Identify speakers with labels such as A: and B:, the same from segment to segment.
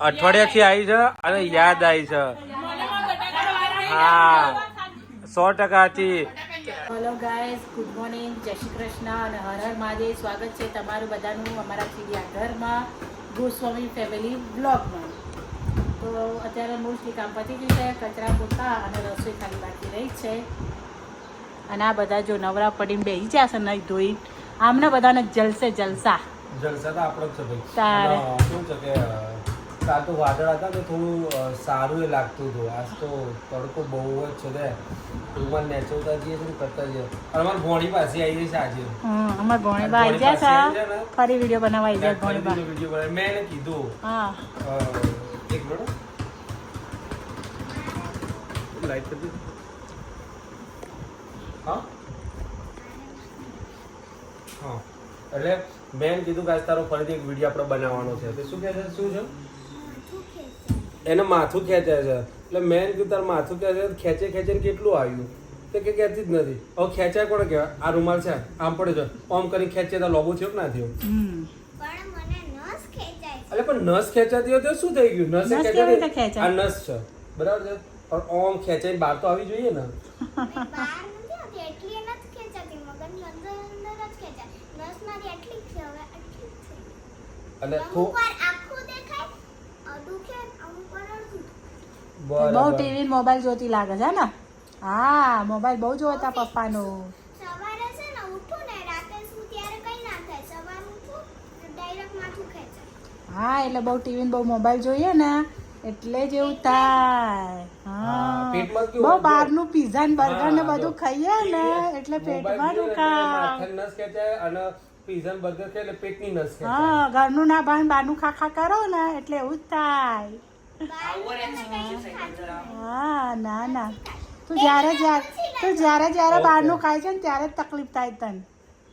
A: અઠવાડિયાથી આવી છે અને યાદ આવી છે. હા. સો ટકા હતી
B: હેલો ગાઈઝ ગુડ મોર્નિંગ જય શ્રી કૃષ્ણ અને હર હર મહાદેવ. સ્વાગત છે તમારું બધાનું અમારા ચિડિયાઘરમાં ગોસ્વામી ફેમિલી બ્લોગમાં તો અત્યારે મોસ્ટલી કામ પતી ગયું છે કચરા પોતા અને રસોઈ ખાલી બાકી રહી છે. અને આ બધા જો નવરા પડીને બેસી જશે નહીં ધોઈ. આમને બધાને જલસે જલસા.
A: જલસા તો આપણો જ છે ભાઈ.
B: તારે.
A: શું છે કે કાલ તો વાદળ હતા તો થોડું સારું એ લાગતું હતું. આજ તો તડકો બહુ જ છે ને. રૂમાલ નેચવતા જઈએ છે કરતા જઈએ. અને અમારી ભોણી પાસે આવી જશે છે આજે.
B: અમારા આવી ગયા
A: આવી ને?
B: ફરી વીડિયો બનાવવા આવી ગયા ભોણી
A: બા વીડિયો બનાવ. મેં એને કીધું
B: હા.
A: એક મિનિટ લાઈટ કરી હા? હા. એટલે મેં કીધું કે આજ તારો ફરીથી એક વીડિયો આપણે બનાવવાનો છે. તે શું કહે છે? શું છે? એને માથું ખેંચે છે. એટલે મેં કીધું તાર માથું ખેંચે ખેંચે ખેંચે કેટલું આવ્યું? તો કે કહેતી જ નથી. હવે ખેંચાય કોણ કહેવાય? આ રૂમાલ છે આમ પડે છે. આમ કરીને ખેંચે તો લોબો થયો કે ના થયો?
B: હમ.
C: પણ નસ
A: એટલે પણ નસ ખેંચાતી હોય તો શું થઈ ગયું? નસ
B: ખેંચાય?
A: આ નસ છે. બરાબર છે? પણ ઓમ ખેંચાઈ બહાર તો આવી જોઈએ ને.
C: એટલી ખેંચાતી આખું દેખાય દુખે
B: બહુ ટીવી મોબાઈલ જોતી લાગે છે ને? હા મોબાઈલ બહુ જોતા પપ્પાનો.
C: સવારે છે ને ઉઠું ને રાતે શું ત્યારે કઈ ના થાય. સવારે ઉઠું ડાયરેક્ટ માથું ખેંચાય.
B: હા એટલે બહુ ટીવી બહુ મોબાઈલ જોઈએ ને એટલે જ એવું થાય. બહુ? બહારનું પીઝા ને બર્ગર ને બધું ખાઈએ ને એટલે પેટમાં દુખાય
A: અને પીઝા બર્ગર ખાય એટલે પેટની નસ
B: હા ઘરનું ના ભાન બહારનું ખા ખા કરો ને એટલે એવું જ થાય. હા ના ના. તું જ્યારે જ્યારે તું જ્યારે જ્યારે બહારનું ખાય છે ને ત્યારે જ તકલીફ થાય તને.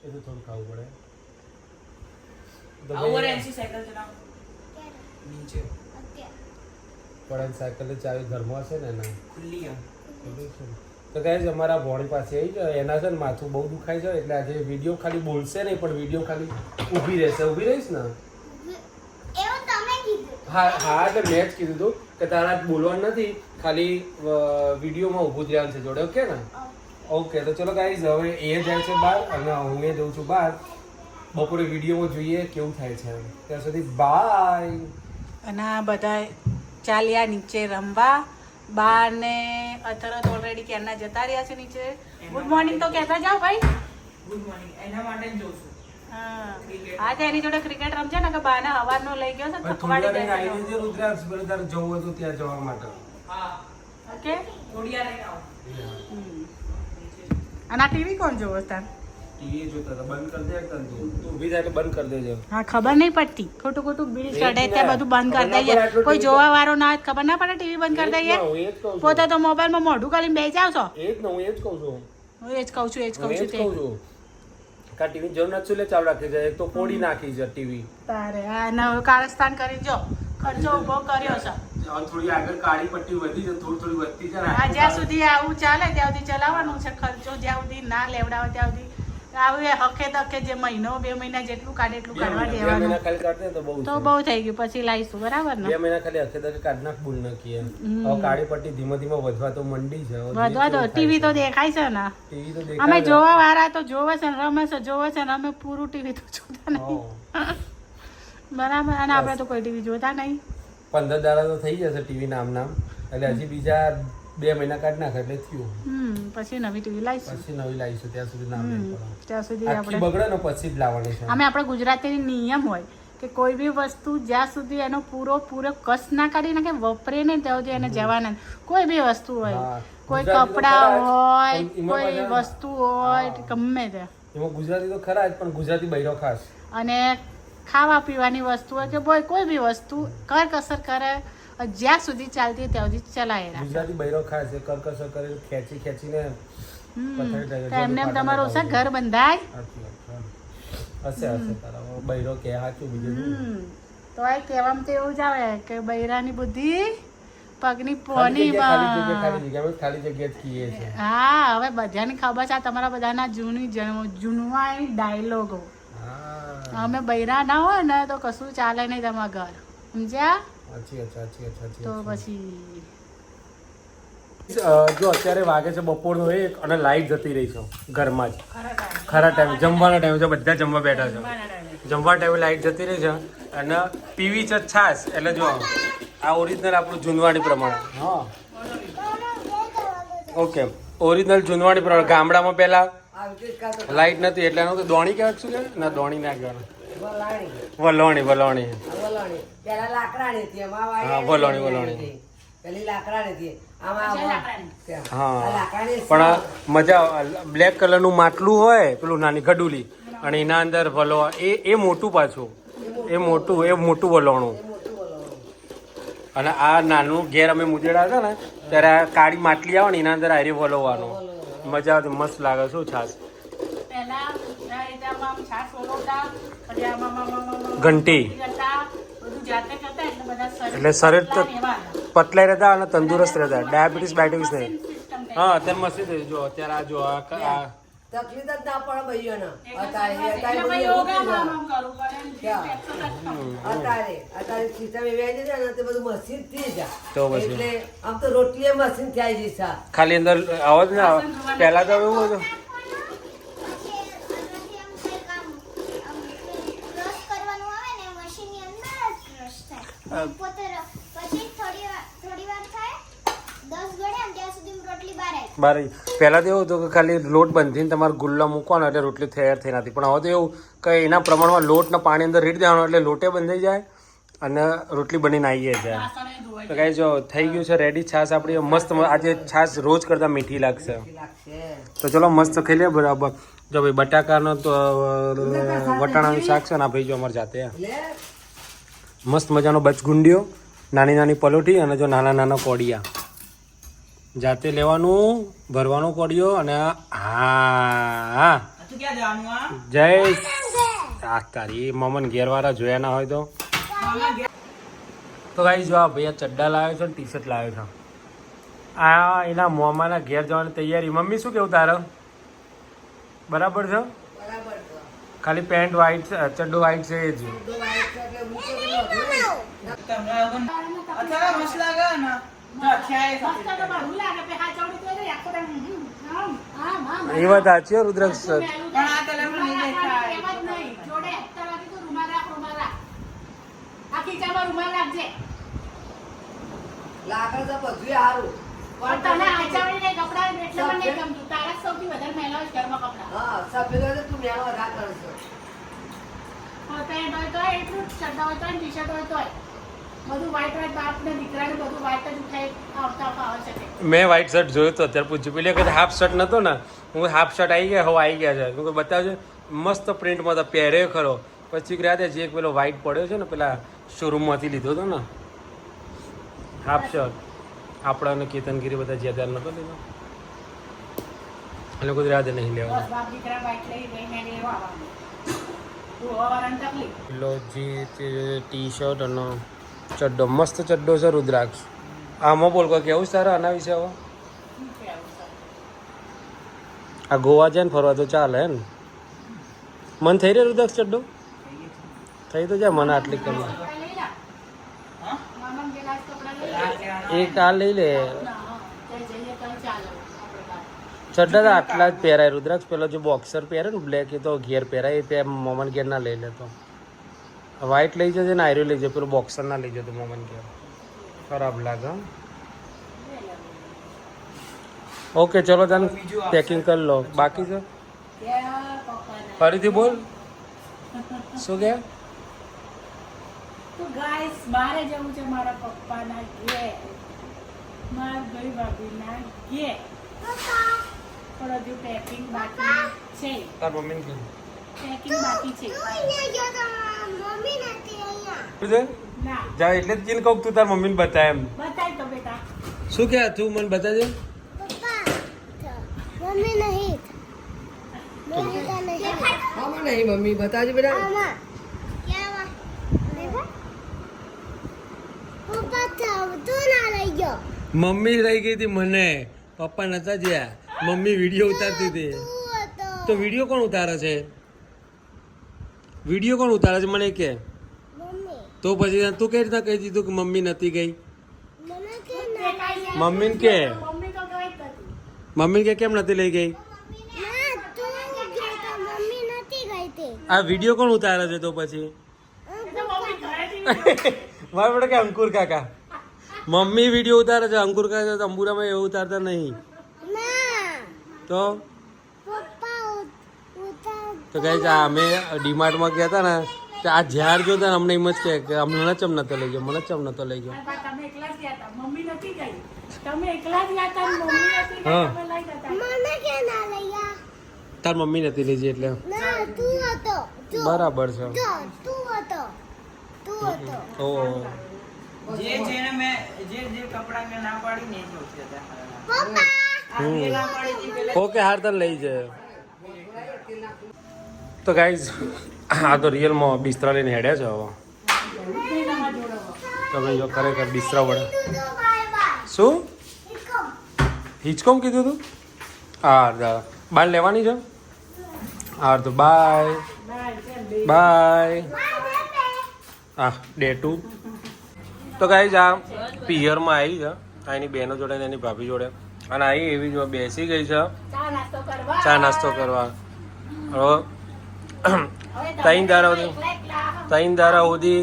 A: એ તો થોડું ખાવું પડે. તો
D: આવું સાયકલ ચલાવો નીચે.
A: પણ સાયકલ ચાવી ઘરમાં છે ને એના.
D: ખુલ્લી
A: છે અમારા ભોણી પાસે આવી જાય એના છે ને માથું બહુ દુખાય છે. એટલે આજે વીડિયો ખાલી બોલશે નહીં પણ વીડિયો ખાલી ઊભી રહેશે. ઊભી રહીશ ને? હા હા એટલે મેં જ કીધું હતું કે તારા બોલવાનું નથી ખાલી વિડીયોમાં ઊભું જ રહેવાનું છે જોડે ઓકે ને? ઓકે તો ચલો ગાઈઝ હવે એ જાય છે બહાર અને હું એ જઉં છું બહાર. બપોરે વિડીયોમાં જોઈએ કેવું થાય છે ત્યાં સુધી બાય
B: અને આ બધા ચાલ્યા નીચે રમવા. બા ને અથરત ઓલરેડી ક્યારના જતા રહ્યા છે નીચે. ગુડ મોર્નિંગ તો કહેતા જાઓ ભાઈ.
D: ગુડ મોર્નિંગ એના માટે જ જોઉં છું.
B: હા. આજે એની જોડે ક્રિકેટ રમજે ને કે બાને હવારનો લઈ ગયો છે થકવાડી
A: વાર
B: દેશે
A: રુદ્રાક્ષ બરાબર તારે જવું હોય ત્યાં જવા માટે.
D: હા.
B: ઓકે?
D: થોડી વાર આવો.
B: અને આ ટીવી કોણ જોવો તાર?
A: ટીવી જોતા હતા. બંધ કરી દે એકદમ તું. તું ઊભી થાય બંધ કરી દેજે.
B: હા ખબર નહીં પડતી. ખોટું ખોટું બિલ ચડે ત્યાં બધું બંધ કરી દઈએ. કોઈ જોવા વાળો ના હોય, ખબર ના પડે ટીવી બંધ કરી દઈએ. પોતે તો મોબાઈલમાં મોઢું કરીને બેસી જાવ છો?
A: એ જ ને હું એ જ કહું છું.
B: હું એ જ કહું છું એ જ કહું છું.
A: કા ટીવી જરૂર નથી લે? ચાલુ રાખી જાય એક તો ફોડી નાખી છે ટીવી.
B: તારે આ નવ કારસ્તાન કરી જો. ખર્ચો ઊભો કર્યો છે.
A: થોડી આગળ કાળી પટ્ટી વધી છે થોડી થોડી વધતી છે
B: આ જ્યાં સુધી આવું ચાલે ત્યાં સુધી ચલાવવાનું છે ખર્ચો. જ્યાં સુધી ના લેવડાવે ત્યાં સુધી આવું હકે તકે જે મહિનો બે મહિના જેટલું કાઢે એટલું કાઢવા દેવાનું.
A: તો બહુ
B: તો બહુ થઈ ગયું. પછી લાવીશું બરાબર
A: બે મહિના ખાલી હકે તકે કાઢ નાખ ભૂલ નાખીએ. હવે કાળી પટ્ટી ધીમે ધીમે વધવા તો મંડી છે.
B: વધવા તો ટીવી તો દેખાય છે ને.
A: ટીવી તો દેખાય અમે
B: જોવા વાળા તો જોવે છે ને રમે છે જોવે છે ને અમે પૂરું ટીવી તો જોતા નહીં. બરાબર અને આપણે તો કોઈ ટીવી જોતા નહીં.
A: પંદર દાડા તો થઈ જશે ટીવી નામ નામ. એટલે હજી બીજા બે મહિના કાઢ નાખે એટલે થયું.
B: પછી નવી ટીવી લાવીશું.
A: પછી નવી લાવીશું ત્યાં સુધી નામ
B: ત્યાં સુધી આપણે
A: બગડે ને પછી જ લાવવાની છે.
B: અમે આપણે ગુજરાતીની નિયમ હોય કે કોઈ બી વસ્તુ જ્યાં સુધી એનો પૂરો પૂરો કસ ના કાઢી નાખે વપરે નહીં ત્યાં સુધી એને જવાના કોઈ બી વસ્તુ હોય કોઈ કપડા હોય કોઈ વસ્તુ હોય ગમે તે.
A: એમાં ગુજરાતી તો ખરા જ પણ ગુજરાતી બૈરો ખાસ.
B: અને ખાવા પીવાની વસ્તુ હોય કે કોઈ બી વસ્તુ કર કસર કરે જ્યાં સુધી ચાલતી ત્યાં સુધી ચલાય
A: ગુજરાતી બૈરો ખાય છે કરકસર કરે ખેંચી ખેંચીને
B: એમને તમારો ઓછા ઘર બંધાય?
A: હશે હશે તારા બૈરો કે હાચું બીજું
B: તો એ કહેવામાં તો એવું જ આવે કે બૈરાની બુદ્ધિ પગની
A: પોનીમાં
B: હા હવે બધાને ખબર છે તમારા બધાના જૂની જૂનવાઈ ડાયલોગો. અમે બૈરા ના હોય ને તો કશું ચાલે નહીં તમારા ઘર. સમજ્યા? તો પછી
A: જો અત્યારે વાગે છે બપોરનો એક અને લાઈટ જતી રહી છે ઘરમાં જ.
B: ખરા ટાઈમે.
A: ટાઈમ જમવાના ટાઈમ છે બધા જમવા બેઠા છે. જમવા ટાઈમે લાઈટ જતી રહી છે અને પીવી છે છાશ એટલે જો આ ઓરિજિનલ આપણું જુનવાણી પ્રમાણે. હા. ઓકે ઓરિજિનલ જુનવાણી પ્રમાણે. ગામડામાં પહેલા લાઈટ નથી એટલે એનું તો દોણી કહેવાય કે શું કહેવાય ના દોણી ના કહેવાનું વલોણી વલોણી.
E: પેલા લાકડાની હતી
A: હા, વલોણી, વલોણી.
E: પેલી લાકડાની હતી.
A: પણ મજા બ્લેક કલરનું માટલું હોય પેલું નાની ગડુલી અને એના અંદર વલો એ એ મોટું પાછું. એ મોટું એ મોટું વલોણું. અને આ નાનું ઘેર અમે મુજેડા હતા ને ત્યારે આ કાળી માટલી આવે ને એના અંદર આરી વલોવાનું. મજા મસ્ત લાગે શું છાસ
B: પહેલા આ રીતે આમ આમ છાશ વલોવતા, પછી આમ આમ આમ આમ આમ આમ
A: ઘંટી.
B: કરતા, બધું જાતે કરતા એટલે શરીર.
A: પતલાઈ રહેતા અને તંદુરસ્ત રહેતા. ડાયાબિટીસ બાયબિટીસ નહીં. હા અત્યારે મસ્તી થઈ જો અત્યારે આ જો આ
E: તકલીફ જ ના પડે ભાઈઓને. અત્યારે અત્યારે જશે ને તે બધું મશીનથી જ
A: તો
E: એટલે આમ તો રોટલી મશીનથી આવી જશે
A: ખાલી અંદર આવો જ ને આવો. પહેલા તો એવું હતું
C: પછી આનાથી આમ કંઈક આમ આમ crush કરવાનું આવે ને મશીનની અંદર જ crush થાય પોતે ર- પછી થોડી વાર થોડી વાર થાય દસ ગળે ને ત્યાં સુધી રોટલી બહાર આવી
A: બારે. પહેલાં તો એવું હતું કે ખાલી લોટ બંધીને તમારે ગુલ્લા મૂકવાનો એટલે રોટલી તૈયાર થઈ નથી પણ હવે તો એવું કે એના પ્રમાણમાં લોટના પાણી અંદર રીડ દેવાનો એટલે લોટે બંધાઈ જાય અને રોટલી બનીને આવી જાય તો કઈ જો થઈ ગયું છે રેડી છાશ આપણી. મસ્ત આજે છાશ રોજ કરતાં મીઠી લાગશે. તો ચલો મસ્ત ખાઈ લે બરાબર. જો ભાઈ બટાકાનો તો વટાણાનું શાક છે ને આ ભાઈ જો અમારે જાતે. મસ્ત મજાનો બચગુંડિયો નાની નાની પલોઠી અને જો નાના નાના કોડિયા. જાતે લેવાનું ભરવાનો કોડિયો અને હા. જય આ તારી મમન ઘેરવાળા જોયા ના હોય તો. તો ગાઈ જો આ ભૈયા ચડ્ડા લાવ્યો છે ટી શર્ટ લાવ્યો છે. આ એના મોમાના ઘેર જવાની તૈયારી. મમ્મી શું કેવું તારે? બરાબર છે. ખાલી પેન્ટ વ્હાઈટ ચડ્ડો વ્હાઈટ છે એ જ
E: તો તો
D: તો
B: તો તો.
A: એ વાત સાચી હો,
B: તો.
E: લાગે છે બધું સારું
B: પણ તને આચાવડી નહીં કપડાં એટલે મને ગમતું. તારા સૌથી વધારે મેલા હોય ઘરમાં કપડાં.
E: હા સભ્ય તો તું મેળો વધારે કરશો
B: પેન્ટ હોય તોય એટલું જ, હોય તોય, ટી-શર્ટ હોય તોય. બધું white white બાપ ને દીકરાને બધું white જ ઉઠાઈ આવતા ફાવે છે
A: મેં વ્હાઈટ શર્ટ જોયો તો અત્યારે પૂછ્યું પેલી વખત હાફ શર્ટ નતો ને હું હાફ શર્ટ આવી ગયા હવે આવી ગયા છે. હું બતાવજો મસ્ત પ્રિન્ટમાં તો પહેર્યો ખરો. પછી રાતે જે એક પેલો વ્હાઈટ પડ્યો છે ને પેલા શોરૂમમાંથી લીધો હતો ને હાફ શર્ટ આપણા અને કેતનગીરી બધા જે ત્યારે નતો લીધો. એટલે કોઈ રાતે નહીં લેવા પેલો જે ટી શર્ટ અને ચડ્ડો મસ્ત ચડ્ડો છે રુદ્રાક્ષ આમાં બોલ કોઈ કેવું સારું આના વિશે હવે? આ ગોવા જાય ને ફરવા તો ચાલે ને મન થઈ રહ્યું રુદ્રાક્ષ ચડ્ડો થઈ તો જાય મને આટલી કમી
B: કપડાં લઈ લા.
D: હા?
B: મામાને જે લાજ કપડાં લઈ
D: આ
B: લા.
D: લેવાના.
A: એક આ લઈ લે
B: ના, ત્યાં જઈએ તોય ચાલે આપણે બહાર.
A: ચડ્ડા આટલા જ પહેરાય. રુદ્રાક્ષ પેલો જે બોક્સર પહેરે ને બ્લેક એ તો ઘેર પહેરાય. એ ત્યાં મોમન ઘેર ના લઈ લેતો. વ્હાઈટ લઈ જજે ને આયરો લઈ જજો. પેલું બોક્સર ના લઈ જતો મોમન ઘેર. ખરાબ લાગે? ઓકે, ચલો તને પેકિંગ કરી લો. બાકી છે? ફરીથી બોલ. શું કે?
B: તો મારા પપ્પાના ઘેર. મારા ભાઈ ભાભીના ઘેર. પણ હજુ પેકિંગ બાકી છે.
A: તાર મમ્મી ને
B: પેકિંગ બાકી છે.
C: મમ્મી નથી અહીંયા.
B: ના.
A: જા એટલે જ કીન કહું તું તાર મમ્મીને બતાય એમ.
B: બતાય તો બેટા.
A: શું કે તું મને બતાજે?
C: પપ્પા મમ્મી નહીં. મમ્મી તો નહીં.
E: મમ્મી. બતાવજો બેટા.
C: આમાં. પપ્પા તો ના લઈ ગયો.
A: મમ્મી રહી ગઈ હતી મને. પપ્પા નતા જ્યાં. મમ્મી વીડિયો ઉતારતી હતી.
C: તો
A: વીડિયો કોણ ઉતારે છે? વીડિયો કોણ ઉતારે છે, મને કે. તો પછી તું કઈ રીતના કહી દીધું કે મમ્મી નથી ગઈ? મમ્મીને કે.
B: મમ્મી
A: કે કેમ નથી લઈ ગઈ? આ વીડિયો કોણ ઉતારે છે તો પછી? મારે પડે કે અંકુર કાકા. મમ્મી વીડિયો ઉતારે છે, અંકુર કાકા અંબુરામાં એવું ઉતારતા નહીં. તો?
C: પપ્પા ઉ- ઉતાર
A: તો કહે છે આ અમે ડીમાર્ટમાં ગયા હતા ને તો આ ઝાડ જોતા ને અમને એમ જ કહે કે અમને ચમ નતો લઈ ગયો મને ચમ નતો લઈ ગયો.
B: પણ તમે એકલા જ ગયા હતા મમ્મી નથી ગઈ. તમે એકલા જ ગયા હતા અને મમ્મી નથી ગઈ
A: હા.
B: તમે લઈ ગયા
C: મને કે ના લઈયા
A: તાર મમ્મી નથી લઈ જઈ એટલે?
C: ના તું હતો. જો
A: બરાબર છે.
C: જો તું હતો.
A: ઓ
D: જે જેને મેં જે જે કપડા મેં ના પાડી ને એ જ વખતે
A: ઓકે, હાર તને લઈ જાય તો ગાઈઝ આ તો રિયલમાં બિસ્તરા લઈને હેડ્યા છે હવે તમે જો ખરેખર બિસ્તરા વડે. શું? હિચકોમ કીધું તું? હાર દાદા બાર લેવાની છે? હાર તો બાય બાય હા ડે ટુ તો ગાઈઝ આ પિયરમાં આવી છે. એની બહેનો જોડે ને એની ભાભી જોડે. અને આવી એવી જો બેસી ગઈ છે.
B: ચા નાસ્તો કરવા.
A: ચા નાસ્તો હવે
B: હવે તમે
A: સુધી તૈન દારા સુધી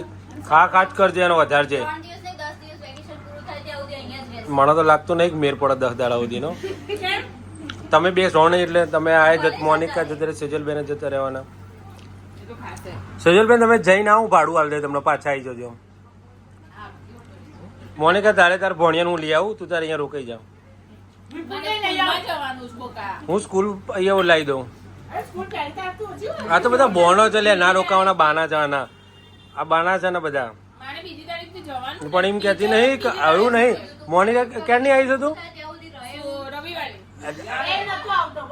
A: ખા ખા કરજે એનો વધારજે
F: જ
A: મને તો લાગતું નહીં મેર પડે દસ દાડા સુધીનો. તમે બે સો નહીં એટલે તમે આ જત મોનિકા જતા રહે સેજલબેન જતા રહેવાના. સેજલબેન તમે જઈને આવું ભાડું હાલ દે તમને પાછા આવી જજો. મોનિકા તારે તાર ભણિયાનું હું લઈ આવું તું તારે અહીંયા રોકાઈ જાવ હું સ્કૂલ અહીંયા લાવી દઉં. આ તો બધા બોનો છે લે ના રોકાવાના બાના જવાના આ બાના છે ને બધા.
F: મારે બીજી તારીખથી જવાનું
A: પણ એમ કેતી નહીં કે આવ્યું નહીં. મોનિકા ક્યારની આવી છે તું.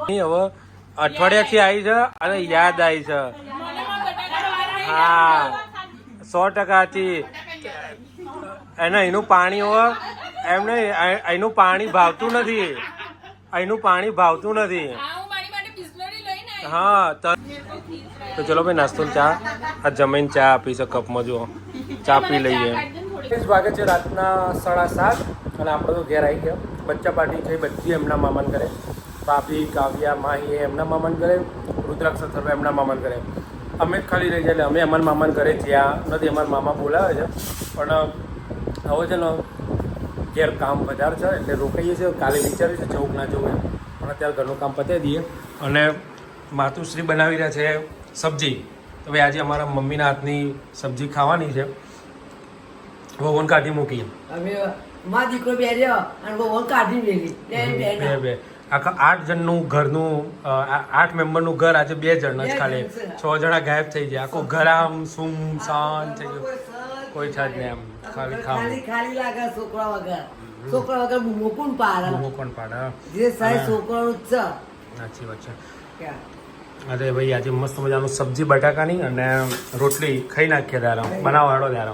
A: નહીં હવે અઠવાડિયાથી આવી છે અને યાદ આવી છે. હા. સો ટકાથી. એને એનું પાણી હોય. એમ નહીં એ- પાણી ભાવતું નથી. અહીંનું પાણી ભાવતું નથી.
F: હા હું મારી માટે બિસ્લરી લઈને આવી.
A: હા તો તો ચલો ભાઈ નાસ્તો ચા. આ જમીન ચા આપી છે કપમાં જુઓ. ચા પી લઈએ. વાગે છે રાતના સાડા સાત અને આપણે તો ઘેર આવી ગયા. બચ્ચા પાર્ટી છે બધી એમના મામાન કરે. ભાભી કાવ્યા માહી એ એમના મામાન કરે. રુદ્રાક્ષ સર્વે એમના મામાન કરે. અમે જ ખાલી રહી જાય એટલે અમે અમારા મામાન ઘરે જ્યાં નથી અમારા મામા બોલાવે છે. પણ હવે છે ને ઘેર કામ વધારે છે એટલે રોકાઈએ છીએ. કાલે વિચાર્યું છે જવું ના જવું પણ અત્યારે ઘરનું કામ પતાવી દઈએ. અને માતુશ્રી બનાવી રહ્યા છે સબ્જી. તો ભાઈ આજે અમારા મમ્મીના હાથની સબ્જી ખાવાની છે. વવન કાઢી મૂકી
E: માં દીકરો બે રહ્યો અને બહુ કાઢી મેલી. બે
A: બે આખા આઠ જણનું ઘરનું આઠ મેમ્બરનું ઘર આજે બે જણ જ ખાલી.
E: છ.
A: જણા ગાયબ થઈ ગયા. આખું ઘર આમ સુમ શાંત થઈ ગયું. કોઈ છે જ નહીં આમ ખાલી
E: ખાલી ખાલી લાગે છોકરા વગર. છોકરા વગર મૂકું પાડે?
A: બહુ કોણ પાડે?
E: જે સાહેબ છોકરાનો જ
A: સાચી વાત છે. અરે ભાઈ આજે મસ્ત મજાનું સબ્જી બટાકાની અને રોટલી ખાઈ નાખીએ ત્યારે. બનાવવાડો ત્યારે.